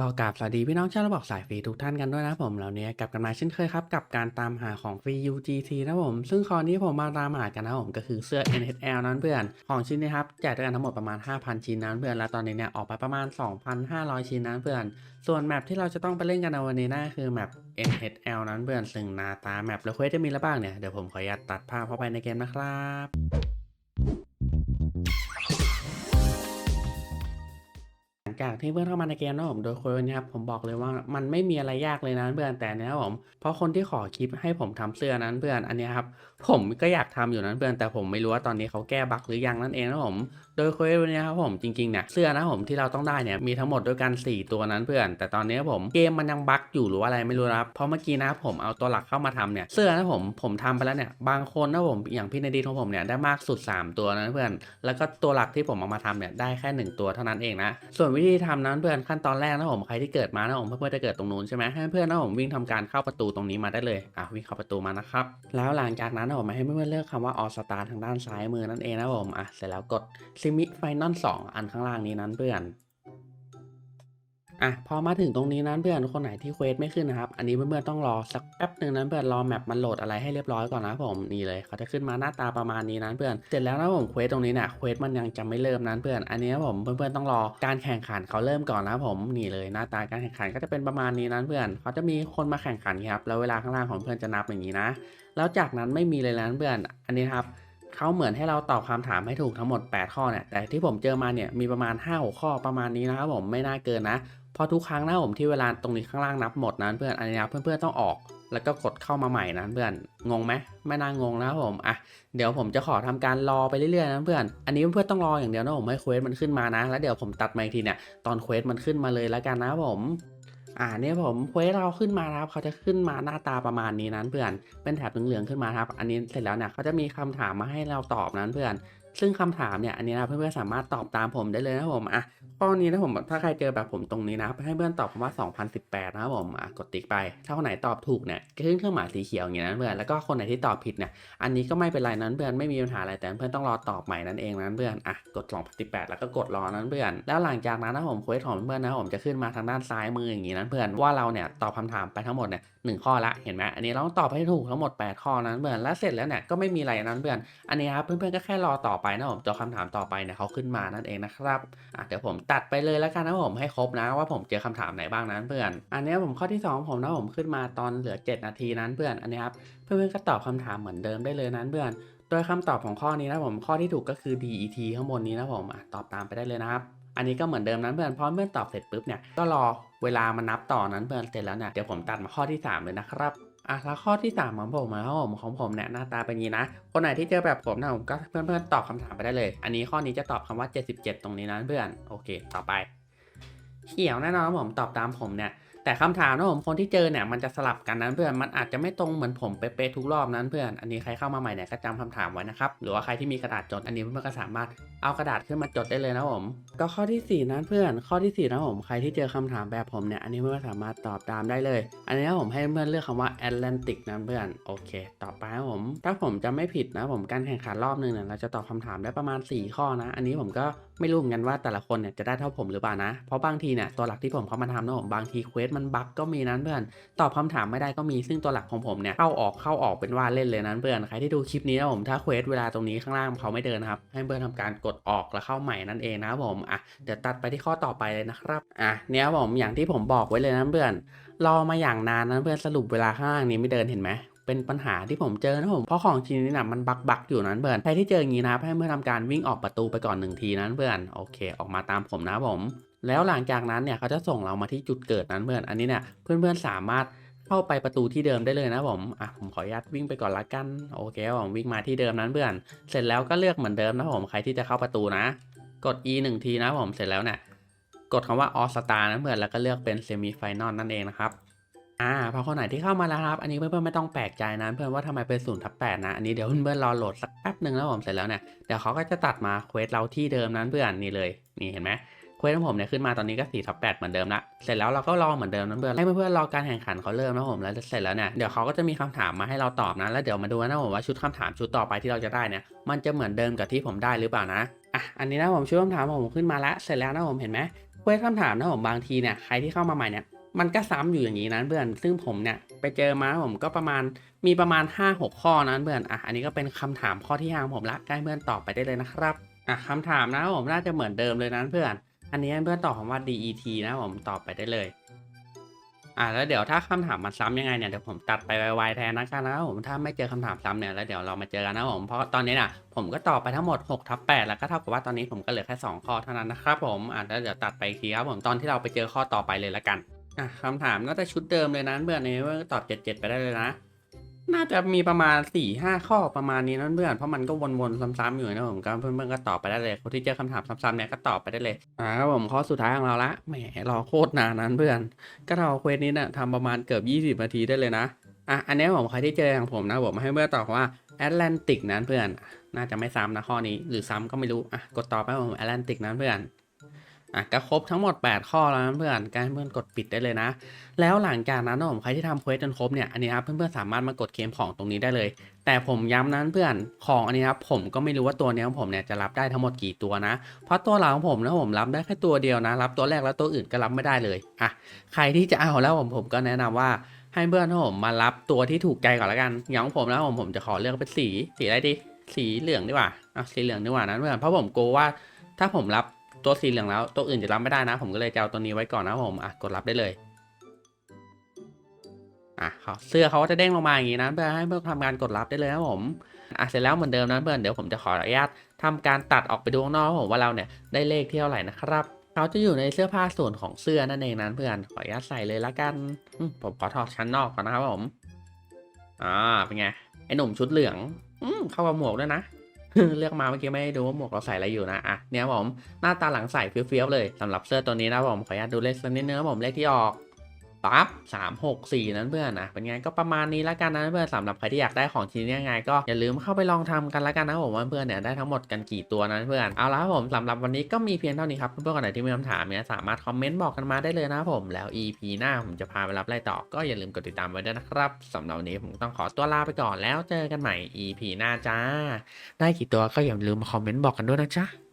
ก็กราบสวัสดีพี่น้องชาวระบอกสายฟรีทุกท่านกันด้วยนะผมแล้วเนี้ยกลับกันมาเช่นเคยครับ กับการตามหาของฟรี UGC นะผม ซึ่งคราวนี้ผมมาตามหากันนะผมก็คือเสื้อ NHL นั้นเพื่อน ของชิ้นนี้ครับแจกด้วยกันทั้งหมดประมาณ 5,000 ชิ้นนั้นเพื่อนแล้วตอนนี้เนี่ยออกไปประมาณ 2,500 ชิ้นนั้นเพื่อน ส่วนแมปที่เราจะต้องไปเล่นกันในวันนี้น่าคือแมป NHL นั้นเพื่อนซึ่งหน้าตาแมปแล้วเควสจะมีอะไรบ้างเนี่ยเดี๋ยวผมขออนุญาตตัดภาพเข้าไปในเกมนะครับ จากที่เพื่อนเข้ามาในเกมนะผมโดยคนนี้ครับผมบอกเลยว่ามันไม่มีอะไรยากเลยนะเพื่อนแต่เนี้ยผมเพราะคนที่ขอคลิปให้ผมทำเสื้อนั้นเพื่อนอันนี้ครับผมก็อยากทำอยู่นั้นเพื่อนแต่ผมไม่รู้ว่าตอนนี้เขาแก้บั๊กหรือยังนั่นเองนะผมโดยเควสวันนี้ครับผมจริงๆเนี่ยเสื้อนะผมที่เราต้องได้เนี่ยมีทั้งหมดด้วยกัน 4 ตัวนั้นเพื่อน แต่ตอนนี้ผมเกมมันยังบั๊กอยู่หรือว่าอะไรไม่รู้นะครับเพราะเมื่อกี้นะผมเอาตัวหลักเข้ามาทำเนี่ยเสื้อนะผมผมทำไปแล้วเนี่ยบางคนนะผมอย่างพี่ในดีของผมเนี่ยได้มากสุด 3 ตัวนะเพื่อน แล้วก็ตัวหลักที่ผมเอามาทำเนี่ยได้แค่ 1 ตัวเท่านั้นเองนะส่วนวิธีทำนั้นเพื่อนขั้นตอนแรกนะผมใครที่เกิดมานะผมเพื่อนๆจะเกิดตรงนู้นใช่ไหมให้เพื่อนนะผมวิ่งทำการเข้าประตูตรงนี้มาได้เลยอะวิ่งเข้าประตูมานะครับแล้วหลังจากนั้นนะผมให้เพื่อนๆเลือกคำว่าออสตาทางด้านซ้ายมือนั่นเองนะผมอะเสร็จแล้วกดซิมิไฟนอลสองอันข้างล่างนี้นั้นเพื่อน อะพอมาถึงตรงนี้นั้นเพื่อนคนไหนที่เควสไม่ขึ้นนะครับ อันนี้เพื่อนๆต้องรอสักแป๊บหนึ่งนั้นเพื่อนรอแมปมันโหลดอะไรให้เรียบร้อยก่อนนะผมนี่เลยเขาจะขึ้นมาหน้าตาประมาณนี้นั้นเพื่อนเสร็จแล้วนะผมเควสตรงนี้เนี่ยเควสมันยังจะไม่เริ่มนั้นเพื่อนอันนี้ผมเพื่อนๆต้องรอการแข่งขันเขาเริ่มก่อนนะผมนี่เลยหน้าตาการแข่งขันก็จะเป็นประมาณนี้นั้นเพื่อนเขาจะมีคนมาแข่งขันครับแล้วเวลาข้างล่างของเพื่อนจะนับอย่างนี้นะ แล้วจากนั้นไม่มีเลยนั้นเพื่อนอันนี้ครับเขาเหมือนให้เราตอบคำถามให้ถูกทั้งหมด 8 ข้อเนี่ยแต่ที่ผมเจอมาเนี่ยมีประมาณ5 6ข้อประมาณนี้นะครับผมไม่น่าเกินนะ พราะทุกครั้งนะผมที่เวลาตรงนี้ข้างล่างนับหมดนั้นเพื่อนอันนี้นเพื่อนๆต้องออกแล้วก็กดเข้ามาใหม่นะเพื่อน งงไหมไม่น่างงนะผม อะ เดี๋ยวผมจะขอทำการรอไปเรื่อยๆนะเพื่อน อันนี้เพื่อนต้องรออย่างเดียวนะผมให้เควสมันขึ้นมานะ แล้วเดี๋ยวผมตัดมาอีกทีเนี่ย ตอนเควสมันขึ้นมาเลยแล้วกันนะผม อ่าเนี่ยผมเควสเราขึ้นมาครับ เขาจะขึ้นมาหน้าตาประมาณนี้นั้นเพื่อน เป็นแถบเหลืองๆขึ้นมาครับ อันนี้เสร็จแล้วเนี่ยเขาจะมีคำถามมาให้เราตอบนั้นเพื่อน ซึ่งคำถามเนี่ย อันนี้นะเพื่อนๆสามารถตอบตามผมได้เลยนะผม อะ ข้อนี้นะผมถ้าใครเจอแบบผมตรงนี้นะให้เพื่อนตอบคำว่า 2018 นะครับผมอะกดติ๊กไป ถ้าคนไหนตอบถูกเนี่ยก็ขึ้นเครื่องหมายสีเขียวอย่างนี้นะเพื่อนแล้วก็คนไหนที่ตอบผิดเนี่ยอันนี้ก็ไม่เป็นไรนั้นเพื่อนไม่มีปัญหาอะไรแต่เพื่อนต้องรอตอบใหม่นั่นเองนั้นเพื่อนอะกด 2018 แล้วก็กดรอนั้นเพื่อน แล้วหลังจากนั้นนะผมเควสของเพื่อนนะผมจะขึ้นมาทางด้านซ้ายมืออย่างนี้นั้นเพื่อนว่าเราเนี่ยตอบคำถามไปทั้งหมดเนี่ยหนึ่งข้อละเห็นไหมอันนี้เราต้องตอบให้ถูกทั้งหมด 8 ข้อนั้นเพื่อนแล้วเสร็จแล้วเนี่ยก็ไม่มีอะไรนั้นเพื่อนอันนี้ครับเพื่อนๆก็แค่รอต่อไปนะผมตัวคำถามต่อไปเนี่ยเขาขึ้นมานั่นเองนะครับอะเดี๋ยวผมตัดไปเลยแล้วกันนะผมให้ครบนะว่าผมเจอคำถามไหนบ้างนั้นเพื่อน อันนี้ผมข้อที่สองผมนะผมขึ้นมาตอนเหลือ 7 นาทีนั้นเพื่อนอันนี้ครับเพื่อนๆก็ตอบคำถามเหมือนเดิมได้เลยนั้นเพื่อน โดยคำตอบของข้อนี้นะผมข้อที่ถูกก็คือ DET ข้างบนนี้นะผมตอบตามไปได้เลยนะครับอันนี้ก็เหมือนเดิมนั้นเพื่อนพอเพื่อนตอบเสร็จปุ๊บเนี่ยก็รอเวลามันนับต่อนั้นเพื่อนเสร็จแล้วเนี่ยเดี๋ยวผมตัดมาข้อที่ 3 เลยนะครับ อะแล้วข้อที่ 3 ของผมนะผมของผมเนี่ยหน้าตาเป็นอย่างนี้นะ คนไหนที่เจอแบบผมนะผมก็เพื่อนๆตอบคำถามไปได้เลย อันนี้ข้อนี้จะตอบคำว่า 77 ตรงนี้นะเพื่อนโอเค ต่อไป เขียวแน่นอนผมตอบตามผมเนี่ย แต่คำถามนะผมคนที่เจอเนี่ยมันจะสลับกันนั้นเพื่อนมันอาจจะไม่ตรงเหมือนผมเป๊ะๆทุกรอบนั้นเพื่อนอันนี้ใครเข้ามาใหม่เนี่ยก็จำคำถามไว้นะครับหรือว่าใครที่มีกระดาษจดอันนี้เพื่อนก็สามารถเอากระดาษขึ้นมาจดได้เลยนะผมก็ข้อที่ 4 นั้นเพื่อน ข้อที่ 4 นะผมใครที่เจอคำถามแบบผมเนี่ยอันนี้เพื่อนสามารถตอบตามได้เลย อันนี้ผมให้เพื่อนเลือกคำว่า Atlantic นะเพื่อนโอเค ต่อไปครับผมถ้าผมจะไม่ผิดนะผมการแข่งขันรอบหนึ่งเนี่ยเราจะตอบคำถามได้ประมาณ 4 ข้อนะ อันนี้ผมก็ไม่รู้เหมือนกันว่าแต่ละคนเนี่ยจะได้เท่าผมหรือเปล่านะเพราะบางทีเนี่ยตัวหลักที่ผมเข้ามาทำนะผมบางทีเควสมันบั๊กก็มีนั้นเพื่อน ตอบคำถามไม่ได้ก็มีซึ่งตัวหลักของผมเนี่ยเข้าออกเข้าออกเป็นว่าเล่นเลยนั้นเพื่อนใครที่ดูคลิปนี้นะผมถ้าเควสเวลาตรงนี้ข้างล่างเขาไม่เดินนะครับให้เพื่อนทำการกดออกแล้วเข้าใหม่นั่นเองนะผมอะเดี๋ยวตัดไปที่ข้อต่อไปเลยนะครับอะเนี่ยผมอย่างที่ผมบอกไว้เลยนะเพื่อนรอมาอย่างนานนะเพื่อนสรุปเวลาข้างล่างนี้ไม่เดินเห็นไหมเป็นปัญหาที่ผมเจอนะผมเพราะของชิ้นนี้นะมันบักบักอยู่นั้นเพื่อนใครที่เจออย่างนี้นะครับให้เพื่อนทำการวิ่งออกประตูไปก่อนหนึ่งทีนั้นเพื่อนโอเค ออกมาตามผมนะผม แล้วหลังจากนั้นเนี่ยเขาจะส่งเรามาที่จุดเกิดนั้นเพื่อน อันนี้เนี่ยเพื่อนๆสามารถเข้าไปประตูที่เดิมได้เลยนะผม อะผมขออนุญาตวิ่งไปก่อนละกัน โอเคผมวิ่งมาที่เดิมนั้นเพื่อน เสร็จแล้วก็เลือกเหมือนเดิมนะผม ใครที่จะเข้าประตูนะ กด e หนึ่งทีนะผม เสร็จแล้วเนี่ย กดคำว่า all star นะเพื่อน แล้วก็เลือกเป็น semi final นั่นเองนะครับ อ่า พอคนไหนที่เข้ามาแล้วครับ อันนี้เพื่อนๆไม่ต้องแปลกใจนะเพื่อนว่าทำไมเป็นศูนย์ทับแปดนะ อันนี้เดี๋ยวเพื่อนๆรอโหลดสักแป๊บหนึ่งแล้วผม เสร็จแล้วเนี่ย เดี๋ยวเขาก็จะตัดมาเควสเราที่เดิมนั้นเพื่อนนี่เลย นี่เห็นไหม ควสของผมเนี่ยขึ้นมาตอนนี้ก็4ทับ8เหมือนเดิมละ เสร็จแล้วเราก็รอเหมือนเดิมนะเพื่อนให้เพื่อนๆรอการแข่งขันเขาเริ่มนะผมแล้วเสร็จแล้วเนี่ยเดี๋ยวเขาก็จะมีคำถามมาให้เราตอบนะแล้วเดี๋ยวมาดูนะผมว่าชุดคำถามชุดต่อไปที่เราจะได้เนี่ยมันจะเหมือนเดิมกับที่ผมได้หรือเปล่านะอะอันนี้นะผมชุดคำถามผมขึ้นมาแล้วเสร็จแล้วนะผมเห็นไหมเควสคำถามนะผมบางทีเนี่ยใครที่เข้ามาใหม่เนี่ยมันก็ซ้ำอยู่อย่างนี้นะเพื่อน ซึ่งผมเนี่ยไปเจอมาผมก็ประมาณมีประมาณ 5-6 ข้อนะเพื่อนอะอันนี้ก็เป็นคำถามข้อที่ห้าผมละใกล้เพื่อนตอบไปได้เลยนะครับอะคำถามนะผมน่าจะเหมือนเดิมเลยนะเพื่อน อันนี้เพื่อนตอบคำว่า DET นะผมตอบไปได้เลย อ่าแล้วเดี๋ยวถ้าคำถามมันซ้ำยังไงเนี่ยเดี๋ยวผมตัดไปไวๆแทนนะกันนะผมถ้าไม่เจอคำถามซ้ำเนี่ยแล้วเดี๋ยวเรามาเจอกันนะผมเพราะตอนนี้น่ะผมก็ตอบไปทั้งหมด6ทับ8แล้วก็เท่ากับว่าตอนนี้ผมก็เหลือแค่2ข้อเท่านั้นนะครับผมอ่าแล้วเดี๋ยวตัดไปทีครับผมตอนที่เราไปเจอข้อต่อไปเลยละกันอะคำถามน่าจะชุดเดิมเลยนะเพื่อนนี้ว่าตอบ 77 ไปได้เลยนะ น่าจะมีประมาณ4ี่ห้าข้อประมาณนี้นั่นเพื่อนเพราะมันก็วนๆซ้ำๆอยู่นะผมก็เพื่อนๆก็ตอบไปได้เลยคนที่เจอคำถามซ้ำๆเนี่ยก็ตอบไปได้เลยอ่าครับผมข้อสุดท้ายของเราละแหมรอโคตรนานนั้นเพื่อน ก็เราเควสนี้เนี่ยทำประมาณเกือบ 20 นาทีได้เลยนะอะอันนี้ผมใครที่เจออย่างผมนะผมให้เมื่อนตอบว่าแอตแลนติกนั้นเพื่อน น่าจะไม่ซ้ำนะข้อนี้หรือซ้ำก็ไม่รู้อะกดต่อไปผมแอตแลนติกนั้นเพื่อน อะก็ครบทั้งหมด 8 ข้อแล้วนะเพื่อนการเพื่อนกดปิดได้เลยนะ แล้วหลังจากนั้นนะผมใครที่ทำเควสจนครบเนี่ยอันนี้ครับเพื่อนๆสามารถมากดเคมของตรงนี้ได้เลย แต่ผมย้ำนั้นเพื่อนของอันนี้ครับผมก็ไม่รู้ว่าตัวนี้ของผมเนี่ยจะรับได้ทั้งหมดกี่ตัวนะ เพราะตัวหลังของผมนะผมรับได้แค่ตัวเดียวนะ รับตัวแรกแล้วตัวอื่นก็รับไม่ได้เลยอะใครที่จะเอาแล้วผมผมก็แนะนำว่าให้เพื่อนของผมมารับตัวที่ถูกใจก่อนละกัน อย่างของผมแล้วผมผมจะขอเลือกเป็นสีสีอะไรดีสีเหลืองดีกว่าอะสีเหลืองดีกว่านั้นเพื่อนเพราะผมกลัวว่าถ้าผมรับ ตัวสีเหลืองแล้ว ตัวอื่นจะรับไม่ได้นะ ผมก็เลยจะเอาตัวนี้ไว้ก่อนนะผมอะกดรับได้เลยอะเขาเสื้อเขาก็จะเด้งลงมาอย่างนี้นะเพื่อให้เพื่อทำการกดรับได้เลยนะผมอะเสร็จแล้วเหมือนเดิมนะเพื่อนเดี๋ยวผมจะขออนุญาตทำการตัดออกไปดูข้างนอกผมว่าเราเนี่ยได้เลขที่เท่าไหร่นะครับเขาจะอยู่ในเสื้อผ้าส่วนของเสื้อนั่นเองนะเพื่อนขออนุญาตใส่เลยละกันผมขอถอดชั้นนอกก่อนนะครับผมอ่าเป็นไงไอหนุ่มชุดเหลืองอืมเข้ากับหมวกด้วยนะ เลือกมาเมื่อกี้ไม่ได้ดูว่าหมวกเราใส่อะไรอยู่นะอะเนี่ยผมหน้าตาหลังใส่เฟี้ยวๆเลยสำหรับเสื้อตัวนี้นะผมขออนุญาตดูเลขสักนิดนึงนะผมเลขที่ออก ปั๊บสามหกสี่นั้นเพื่อนนะเป็นไงก็ประมาณนี้ละกันนะเพื่อนสำหรับใครที่อยากได้ของชิ้นนี้ยังไงก็อย่าลืมเข้าไปลองทำกันละกันนะผมว่าเพื่อนเนี่ยได้ทั้งหมดกันกี่ตัวนะเพื่อนเอาละครับผมสำหรับวันนี้ก็มีเพียงเท่านี้ครับเพื่อนๆคนไหนที่มีคำถามเนี่ยสามารถคอมเมนต์บอกกันมาได้เลยนะผมแล้ว EP หน้าผมจะพาไปรับอะไรต่อก็อย่าลืมกดติดตามไว้ด้วยนะครับสำหรับวันนี้ผมต้องขอตัวลาไปก่อนแล้วเจอกันใหม่ EP หน้าจ้า ได้กี่ตัวก็อย่าลืมมาคอมเมนต์บอกกันด้วยนะจ๊ะ